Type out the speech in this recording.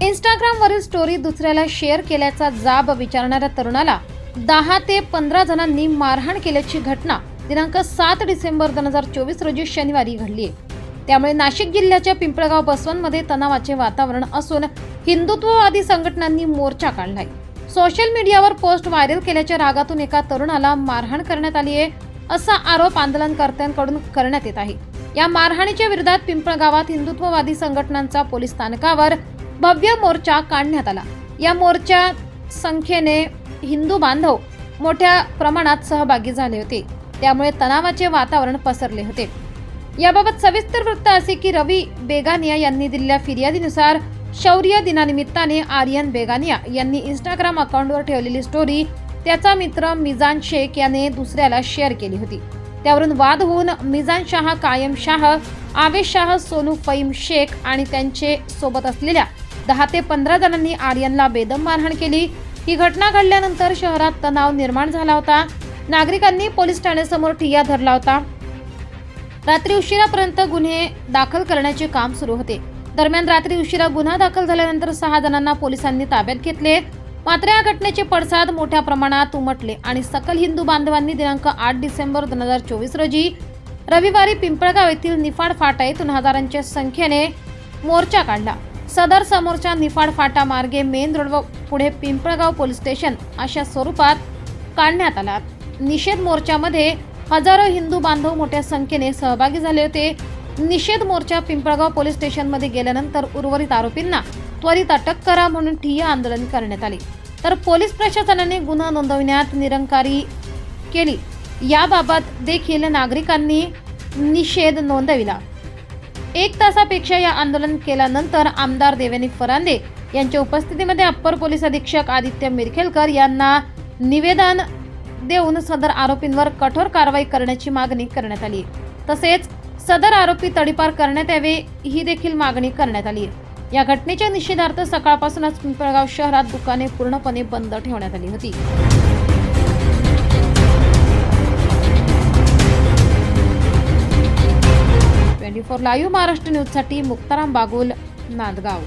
इंस्टाग्रामवरील story दुसऱ्याला share केल्याचा जाब विचारणाऱ्या तरुणाला दहा ते पंधरा जणांनी मारहाण केल्याची घटना दिनांक सात डिसेंबर दोन हजार चोवीस रोजी शनिवारी घडली आहे. त्यामुळे नाशिक जिल्ह्याच्या पिंपळगाव बसवनमध्ये तणावाचे वातावरण असून हिंदुत्ववादी संघटनांनी मोर्चा काढलाय. सोशल मीडियावर पोस्ट व्हायरल केल्याच्या रागातून एका तरुणाला मारहाण करण्यात आली आहे असा आरोप आंदोलनकर्त्यांकडून करण्यात येत आहे. या मारहाणीच्या विरोधात पिंपळगावात हिंदुत्ववादी संघटनांचा पोलीस स्थानकावर भव्य मोर्चा काढण्यात आला. या मोर्चा संख्येने हिंदू बांधव मोठ्या प्रमाणात सहभागी झाले होते. त्यामुळे तणावाचे वातावरण पसरले होते. याबाबत सविस्तर वृत्त असे की रवी बेगानिया यांनी दिलेल्या फिर्यादीनुसार शौर्य दिनानिमित्ताने आर्यन बेगानिया यांनी इंस्टाग्राम अकाउंटवर ठेवलेली स्टोरी त्याचा मित्र मिजान शेख याने दुसऱ्याला शेअर केली होती. त्यावरून वाद होऊन मिजान शाह कायम शाह आवेश शाह सोनू फईम शेख आणि त्यांचे सोबत असलेल्या दहा ते पंधरा जणांनी आर्यनला बेदम मारहाण केली. ही घटना घडल्यानंतर शहरात तणाव निर्माण झाला होता. नागरिकांनी पोलीस ठाण्यासमोर ठिय्या धरला होता. रात्री उशिरापर्यंत गुन्हे दाखल करण्याचे काम सुरू होते. दरम्यान रात्री उशिरा गुन्हा दाखल झाल्यानंतर सहा जणांना पोलिसांनी ताब्यात घेतले. मात्र या घटनेचे पडसाद मोठ्या प्रमाणात उमटले आणि सकल हिंदू बांधवांनी दिनांक आठ डिसेंबर दोन हजार चोवीस रोजी रविवारी पिंपळगाव येथील निफाड फाटा येथून हजारांच्या संख्येने मोर्चा काढला. सदर समोरच्या निफाड फाटा मार्गे मेन रोड व पुढे पिंपळगाव पोलीस स्टेशन अशा स्वरूपात काढण्यात आला. निषेध मोर्चामध्ये हजारो हिंदू बांधव मोठ्या संख्येने सहभागी झाले होते. निषेध मोर्चा पिंपळगाव पोलीस स्टेशनमध्ये गेल्यानंतर उर्वरित आरोपींना त्वरित अटक करा म्हणून ठिय्या आंदोलन करण्यात आले. तर पोलीस प्रशासनाने गुन्हा नोंदविण्यात निरंकारी केली. याबाबत देखील नागरिकांनी निषेध नोंदविला. एक तासापेक्षा या आंदोलन केल्यानंतर आमदार देवेनी फरांदे यांच्या उपस्थितीमध्ये अप्पर पोलीस अधीक्षक आदित्य मिरखेलकर यांना निवेदन देऊन सदर आरोपींवर कठोर कारवाई करण्याची मागणी करण्यात आली. तसेच सदर आरोपी तडीपार करण्यात यावे ही देखील मागणी करण्यात आली. या घटनेच्या निषेधार्थ सकाळपासूनच पिंपळगाव शहरात दुकाने पूर्णपणे बंद ठेवण्यात आली होती. ट्वेंटी फोर लाईव्ह महाराष्ट्र न्यूजसाठी मुक्ताराम बागुल नांदगाव.